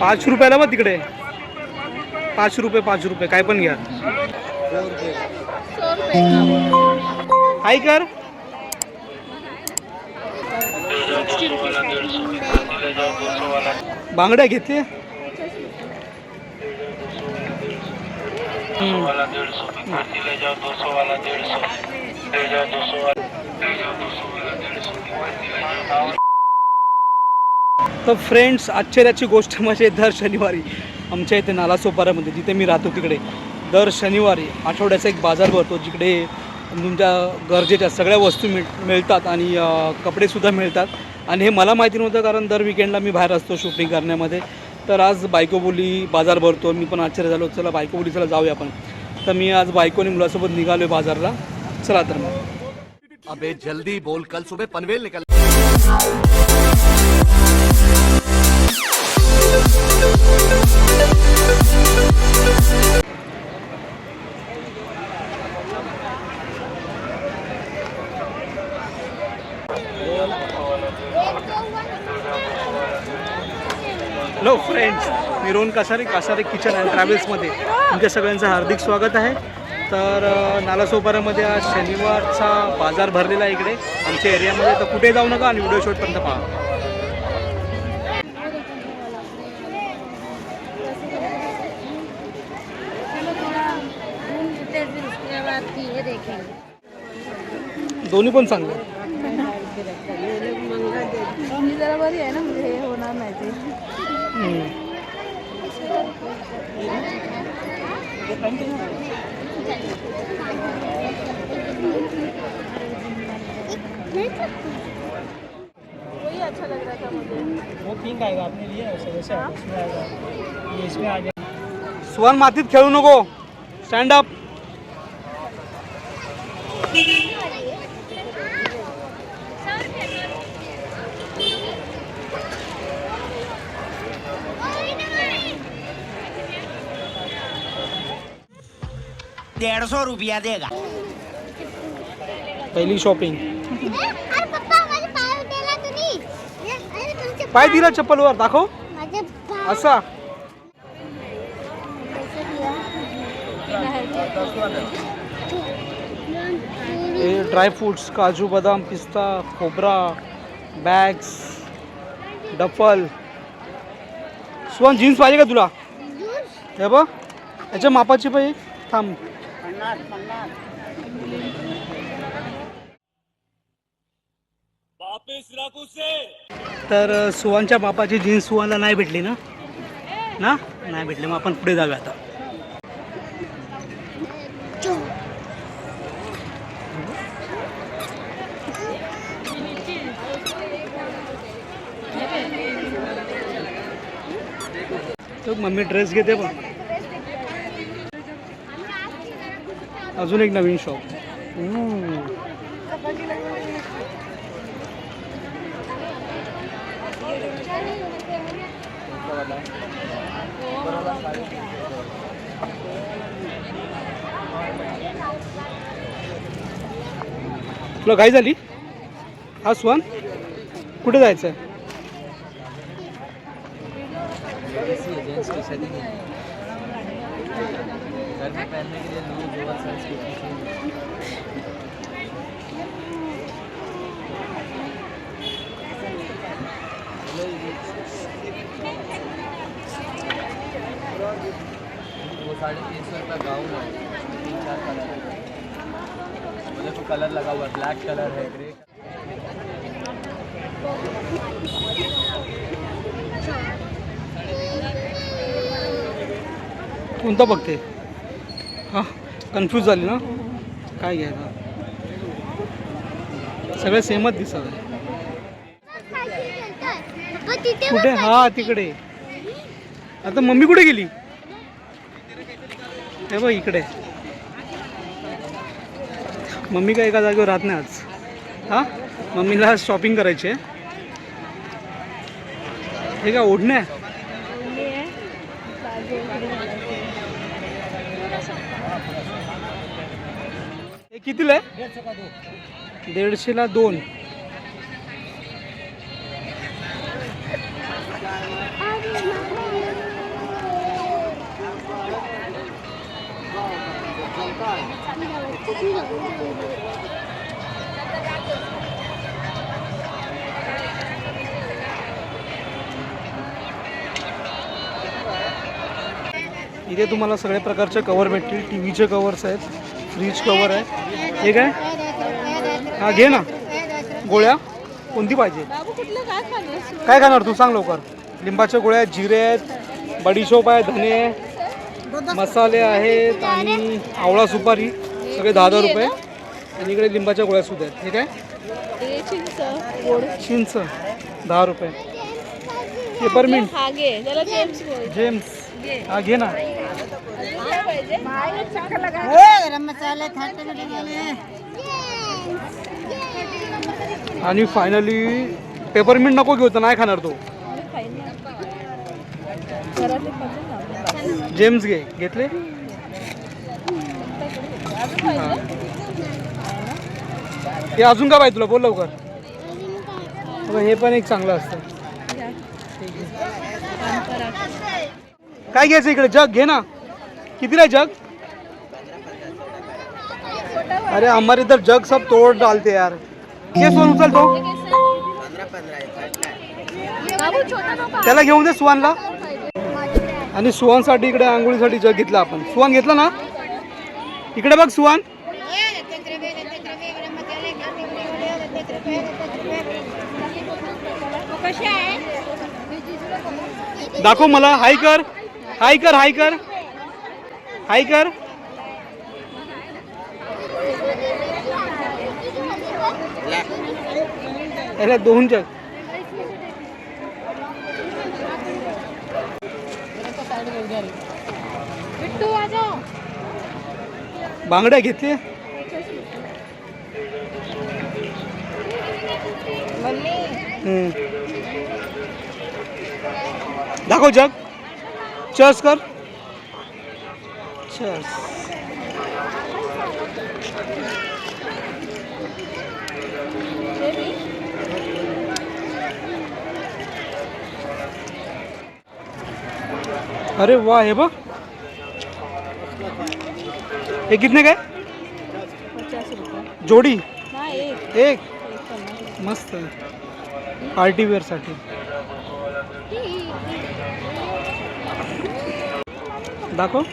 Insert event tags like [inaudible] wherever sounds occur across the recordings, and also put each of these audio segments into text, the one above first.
पाच रुपयाला मग तिकडे. पाच रुपये पाच रुपये. काय पण घ्या. हाय कर. बांगड्या घेतले हम्म. तर फ्रेंड्स आश्चर्याची गोष्ट म्हणजे दर शनिवारी आमच्या इथे नालासोपारामध्ये जिथे मी राहतो तिकडे दर शनिवारी आठवड्याचा एक बाजार भरतो जिकडे तुमच्या गरजेच्या सगळ्या वस्तू मिळ मिळतात आणि कपडेसुद्धा मिळतात. आणि हे मला माहिती नव्हतं कारण दर विकेंडला मी बाहेर असतो शूटिंग करण्यामध्ये. तर आज बायकोबोली बाजार भरतो मी पण आश्चर्य झालो चला बायकोबोली चला जाऊया आपण. तर मी आज बायकोनी मुलासोबत निघालो बाजारला. चला तर मग. अबे जल्दी बोल कल सुबह पनवेल निकल। हॅलो फ्रेंड्स मी रोहन कासारे कासारे किचन अँड ट्रॅव्हल्समध्ये तुमच्या सगळ्यांचं हार्दिक स्वागत आहे. तर नालासोपारामध्ये आज शनिवारचा बाजार भरलेला आहे इकडे. आमच्या एरियामध्ये तर कुठे जाऊ नका आणि व्हिडिओ शूटपर्यंत पहा. दोन्ही पण चांगले होणार नाही ते वही अच्छा लग रहा था मुझे। वो पिंक आएगा आपने लिया वैसे वैसे आएगा आएगा। ये इसमें आ जाएगा। सुहान मातीत खेळू नको स्टँड अप डेढ़ सौ रुपया देगा। पहिली शॉपिंग अरे पप्पा माझे पाय उठेला तुम्ही. अरे तुमचे पाय दिला चप्पलवर दाखव. माझे पाय असा. हे ड्रायफ्रूट्स काजू बदाम पिस्ता खोबरा बॅग्स डफल. सुहान जीन्स पाहिजे का तुला? हे बघ याच्या मापाची पाहिजे थांब. तर अ, सुहानच्या मापाची जीन्स सुहानला नाही भेटली ना? ना? नाही भेटली. मग आपण पुढे जाऊया आता. तर मम्मी ड्रेस घेते पण. अजून एक नवीन शॉप तुला काय झाली? हा सुहान? कुठे जायचं आहे घर में पहनने के लिए लूज जुआ वो साढ़े तीन सौ रुपये गाउन है तीन चार कलर है। मुझे तो कलर लगा हुआ है ब्लैक कलर है ग्रे कोणता बघते? हां कन्फ्यूज झाली ना? काय घ्यायचं? सगळे सेमच दिसत आहे. कुठे? हा तिकडे. आता मम्मी कुठे गेली? हे बघ इकडे. मम्मी काय एका जागेवर राहत नाही आज. हा? मम्मीला शॉपिंग करायची आहे. हे का ओढण्या कितीला आहे? दीडशेला दोन. इथे तुम्हाला सगळ्या प्रकारचे कवर भेटतील टी व्हीचे कवर्स आहेत. फ्रीज कवर आहे. हे काय? हा घे ना. गोळ्या. कोणती पाहिजे? काय खाणार तू? सांग लवकर. लिंबाच्या गोळ्या आहेत जिरे आहेत बडीशोप आहे धने आहे मसाले आहेत आणि आवळा सुपारी. सगळे दहा दहा रुपये. आणि इकडे लिंबाच्या गोळ्या सुद्धा आहेत. हे काय? चिंच. दहा रुपये. Peppermint gems. हा घे ना. आणि फायनली पेपरमिंट नको घेऊ तर नाही खाणार तो. जेम्स घे. घेतले? हा. अजून का पाहिजे तुला? बोल लवकर. हे पण एक चांगलं असतं. काय घ्यायचं इकडे? जग घे ना. कितीला आहे जग? अरे हमारे इधर जग सब तोड़ डालते यार. ये सोन उचल तो. त्याला घेऊन दे सुहानला आणि सुहानसाठी इकडे आंघोळीसाठी जग घेतला आपण. सुहान घेतला ना? इकडे बघ सुहान दाखव मला. हाय कर. हाय कर हाय कर हाय कर अरे दोन जग बांगड्या घेतले. दाखव जग. चर्स कर। चर्स अरे वाह हे बघ। हे? कितने काय जोडी? एक। मस्त पार्टी वेअरसाठी दाखव.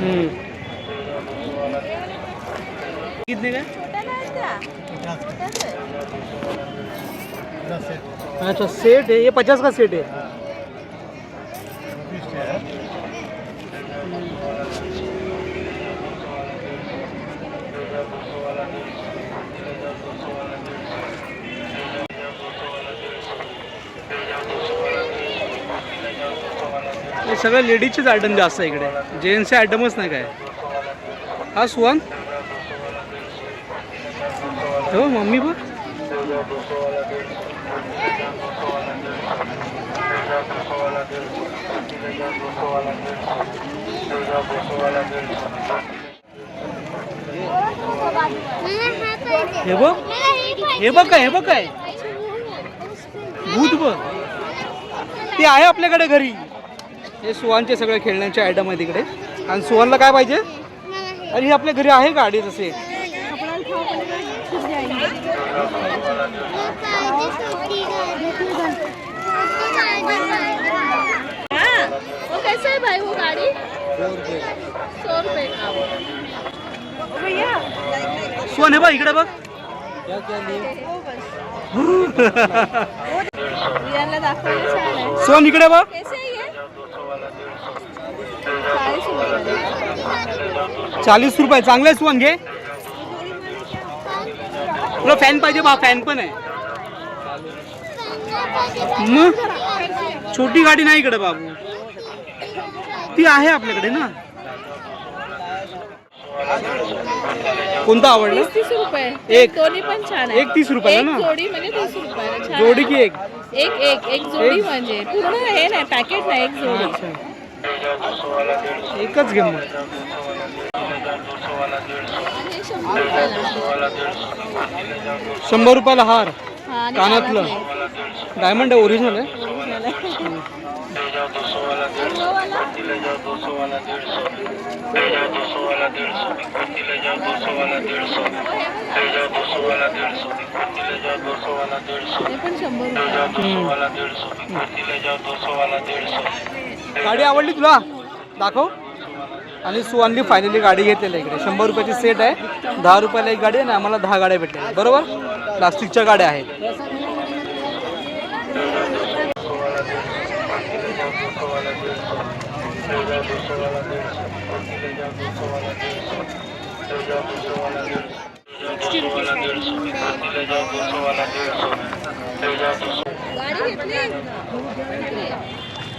हम्म. कितने का? अच्छा सेट है ये पचास का सेट है हे सगळं लेडीजचेच आयटम जास्त आहे इकडे. जेंट्सचे आयटमच नाही काय. हा सुहान? हो मम्मी बघ हे बघ. हे बघ काय हे बघ काय. भूत बघ. ते आहे आपल्याकडे घरी. हे सुहानचे सगळे खेळण्याचे आयटम आहे तिकडे आणि सुहानला काय पाहिजे? अरे हे आपल्या घरी आहे गाडी तसे वो कैसे है भाई वो गाड़ी सौ रुपये का सुहान हे बघ इकडे बघ. [laughs] सुहान इकडे बघ. चाळीस रुपये. रुपये चांगले आहे सुहान घे. तुला फॅन पाहिजे बा फॅन पण आहे. मग? छोटी गाडी नाही इकडे बाबू. ती आहे आपल्याकडे ना. कोणता आवडला? तीस रुपये. एक. दोन्ही पण छान आहे. एक तीस रुपयाला एक ना? जोडी म्हणजे तीस रुपयाला. छान जोडी. की एक? एक एक एक जोडी म्हणजे. पूर्ण हे नाही पॅकेट नाही एक जोडी. एकच घे मग आणि हे शंभर रुपयाला शंभर रुपयाला हार कानातलं. डायमंड आहे. ओरिजिनल आहे. गाडी आवडली तुला? दाखव. आणि सुवानली फायनली गाडी घेतलेली आहे इकडे. शंभर रुपयाची सेट आहे. दहा रुपयाला एक गाडी आहे आणि आम्हाला दहा गाड्या भेटल्या बरोबर? प्लास्टिकच्या गाड्या आहेत.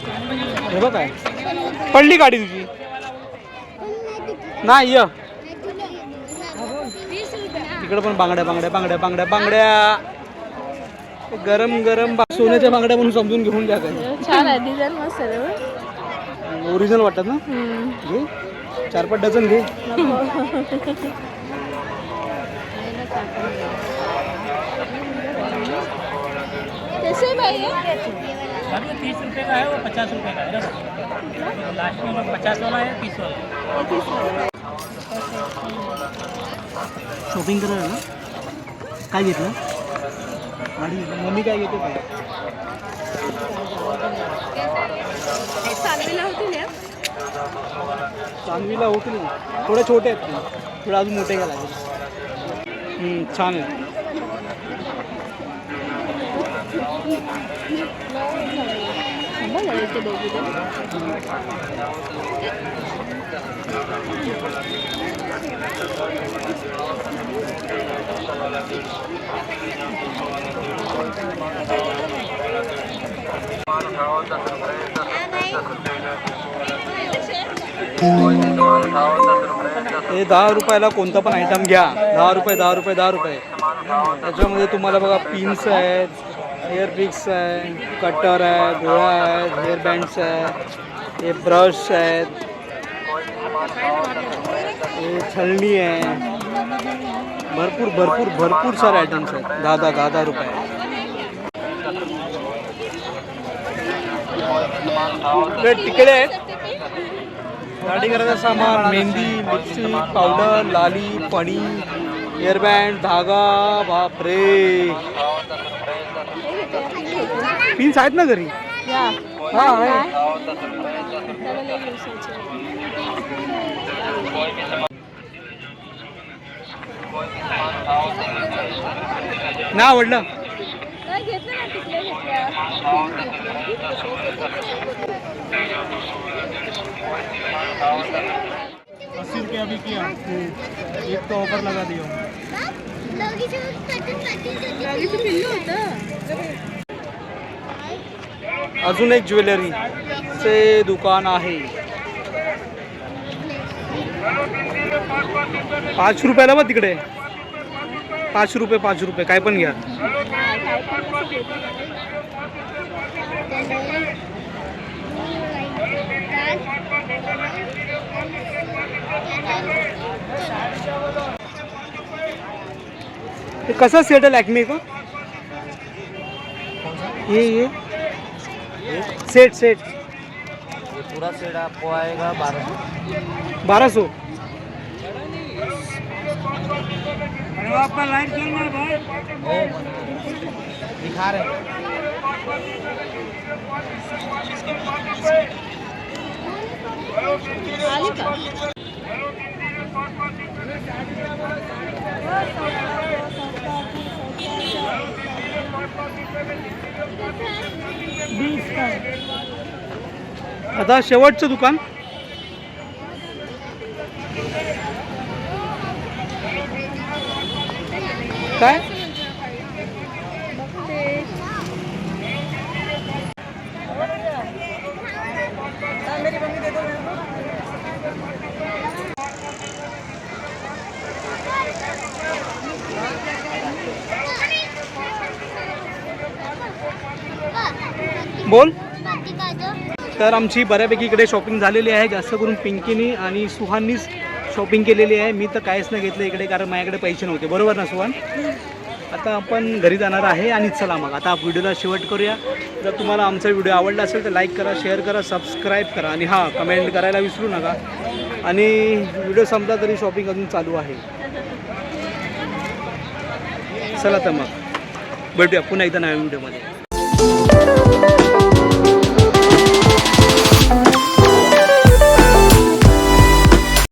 हे बघ काय. पडली गाडी तुझी. नाही य. तिकडे पण बांगड्या बांगड्या बांगड्या बांगड्या बांगड्या. गरम गरम सोन्याच्या बांगड्या म्हणून समजून घेऊन द्या काय. छान आहे डिझाईन मस्त आहे ओरिजिनल वाटतात ना? घे. चार पाच डझन घे. कैसे अभी तीस रुपये का है वो पचास रुपये का है। लास्ट में पचास वाला है तीस वाला। शॉपिंग करा ना? काय घेतलं? घेतली मम्मी काय घेते? काय चांगली होती ना? चांदवीला होतील ना. थोडे छोटे आहेत. ते थोडे अजून मोठे घ्यायला लागेल. छान आहे. बघा दोघी हे दहा रुपयाला कोणता पण आयटम घ्या. दहा रुपये दहा रुपये दहा रुपये. त्याच्यामध्ये तुम्हाला बघा पिन्स आहेत हेअर पिक्स आहे कटर आहे गोळा आहेत हेअर बँड्स आहे हे ब्रश आहेत हे छलणी आहे भरपूर भरपूर भरपूर सारे आयटम्स आहेत दहा दहा दहा दहा रुपये इकडे तिकडे आहेत गाडी करायचं सामान मेहंदी लिपस्टिक पावडर लाली पणी हेअरबँड धागा बापरे पिन्स आहेत ना घरी हा ना आवडलं? घेतलं ना घेतल्या अस्सी रुपये अभी किया। एक तो ऑफ़र लगा दियो। अजून एक ज्वेलरीचे दुकान आहे. पाच रुपयाला बघ तिकडे. पाच रुपये पाच रुपये. काय पण घ्या. कसा सेट आहे? लॅक्मे का? ये ये सेट सेट ये पूरा सेट आपको आएगा बारह सौ। बारह सौ? आपका लाइट चल रहा है भाई। दिखा रहे हैं। आता शेवटचं दुकान. काय? बोल? तर आमची बऱ्यापैकी इकडे शॉपिंग झालेली आहे. जास्त करून पिंकीनी आणि सुहाननीच शॉपिंग केलेली आहे. मी तर काहीच नाही घेतलं इकडे कारण माझ्याकडे पैसे नव्हते. बरोबर ना सुहान? आता आपण घरी जाणार आहे आणि चला मग. आता व्हिडिओला शेवट करूया. जर तुम्हाला आमचा व्हिडिओ आवडला असेल तर लाईक करा शेअर करा सबस्क्राईब करा आणि हां कमेंट करायला विसरू नका. आणि व्हिडिओ संपला तरी शॉपिंग अजून चालू आहे. चला तर मग. भेटूया पुन्हा एकदा नव्या व्हिडिओमध्ये.